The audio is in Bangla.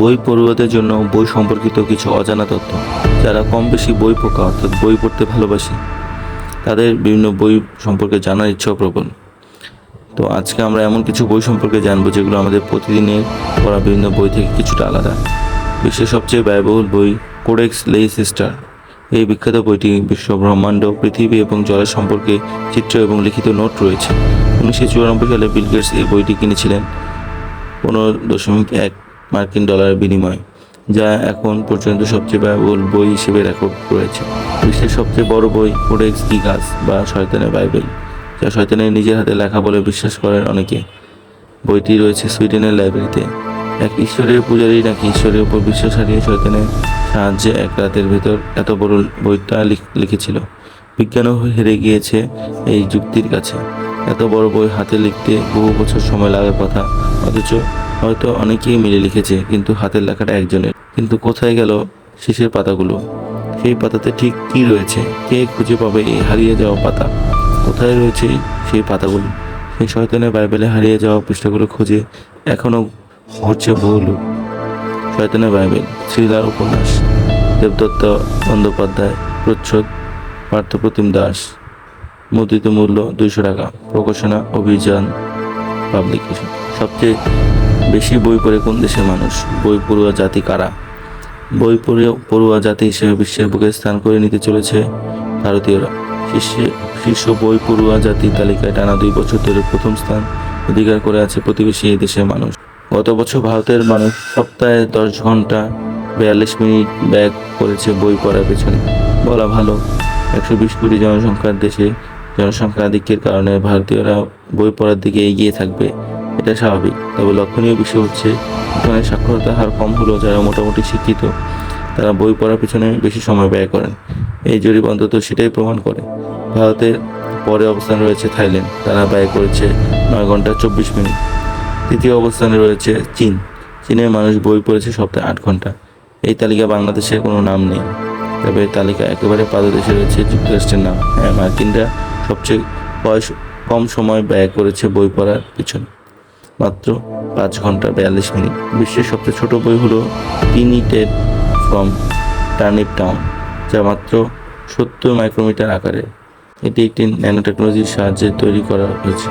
বই পড়ুয়াদের জন্য বই সম্পর্কিত কিছু অজানা তথ্য। যারা কম বেশি বই পোকা অর্থাৎ বই পড়তে ভালোবাসে, তাদের বিভিন্ন বই সম্পর্কে জানার ইচ্ছা প্রবল। তো আজকে আমরা এমন কিছু বই সম্পর্কে জানব যেগুলো আমাদের প্রতিদিনের পড়া বিভিন্ন বই থেকে কিছুটা আলাদা। বিশ্বের সবচেয়ে ব্যয়বহুল বই কোডেক্স লেইসেস্টার এই বিখ্যাত বইটি বিশ্ব ব্রহ্মাণ্ড, পৃথিবী এবং জলের সম্পর্কে চিত্র এবং লিখিত নোট রয়েছে। উনিশশো চুরানব্বই সালে বিল গেটস এই বইটি কিনেছিলেন। পনেরো দশমিক এক মার্কিন ডলারের বিনিময়ে, যা এখন পর্যন্ত সবচেয়ে ব্যয়বহুল বই হিসেবে রেকর্ড রয়েছে। বিশ্বের সবচেয়ে বড় বই কোডেক্স, গিগাস বা শয়তানের বাইবেল, যা শয়তানের নিজের হাতে লেখা বলে বিশ্বাস করেন অনেকে। বইটি রয়েছে সুইডেনের লাইব্রেরিতে। এক ঈশ্বরের পূজারী নাকি ঈশ্বরের উপর বিশ্বাস হারিয়ে শয়তানের সাহায্যে এক রাতের ভেতর এত বড় বইটা লিখ- লিখেছিল? বিজ্ঞানও হেরে গিয়েছে এই যুক্তির কাছে। এত বড় বই হাতে লিখতে বহু বছর সময় লাগার কথা, অথচ হয়তো অনেকেই মিলে লিখেছে, কিন্তু হাতের লেখাটা একজনের। কিন্তু কোথায় গেল শেষের পাতাগুলো? সেই পাতাতে ঠিক কী রয়েছে? কে খুঁজে পাবে এই হারিয়ে যাওয়া পাতা? কোথায় রয়েছে সেই পাতাগুলো? সেই শয়তানের বাইবেলে হারিয়ে যাওয়া পৃষ্ঠাগুলো খুঁজে এখনও ঘুরছে বহু লোক। শয়তানের বাইবেল শ্রীলার উপন্যাস, দেবদত্ত বন্দ্যোপাধ্যায়, প্রচ্ছদ, পার্থপ্রতিম দাস, মুদ্রিত মূল্য দুইশো টাকা, প্রকাশনা, অভিযান পাবলিকেশন সবচেয়ে বেশি বই পড়ে কোন দেশের মানুষ? বই পড়ুয়া জাতি কারা? বই পড়ে পড়ুয়া জাতি হিসেবে বিশ্বের বুকে স্থান করে নিতে চলেছে ভারতীয়রা। শীর্ষে শীর্ষ বই পড়ুয়া জাতির তালিকায় টানা দুই বছর ধরে প্রথম স্থান অধিকার করে আছে প্রতিবেশী এই দেশের মানুষ। গত বছর ভারতের মানুষ সপ্তাহে দশ ঘণ্টা বিয়াল্লিশ মিনিট ব্যয় করেছে বই পড়ার পেছনে। বলা ভালো, একশো বিশ কোটি জনসংখ্যার দেশে জনসংখ্যা আধিক্যের কারণে ভারতীয়রা বই পড়ার দিকে এগিয়ে থাকবে। এটা স্বাভাবিক। তবে লক্ষণীয় বিষয় হচ্ছে এখানে সাক্ষরতার হার কম হলেও যারা মোটামুটি শিক্ষিত, তারা বই পড়ার পিছনে বেশি সময় ব্যয় করেন। এই জরিপ অন্তত সেটাই প্রমাণ করে। ভারতের পরে অবস্থানে রয়েছে থাইল্যান্ড। তারা ব্যয় করেছে নয় ঘণ্টা চব্বিশ মিনিট। তৃতীয় অবস্থানে রয়েছে চীন। চীনের মানুষ বই পড়েছে সপ্তাহে আট ঘণ্টা। এই তালিকা বাংলাদেশের কোনো নাম নেই। তবে তালিকা একেবারে পাদদেশে রয়েছে যুক্তরাষ্ট্রের নাম। হ্যাঁ মার্কিনরা সবচেয়ে বয়স কম সময় ব্যয় করেছে বই পড়ার পিছনে। মাত্র পাঁচ ঘণ্টা বিয়াল্লিশ মিনিট। বিশ্বের সবচেয়ে ছোট বই হলো টিনি ফ্রম টার্নিপ টাউন যা মাত্র সত্তর মাইক্রোমিটার আকারে। এটি একটি ন্যানো টেকনোলজির সাহায্যে তৈরি করা হয়েছে।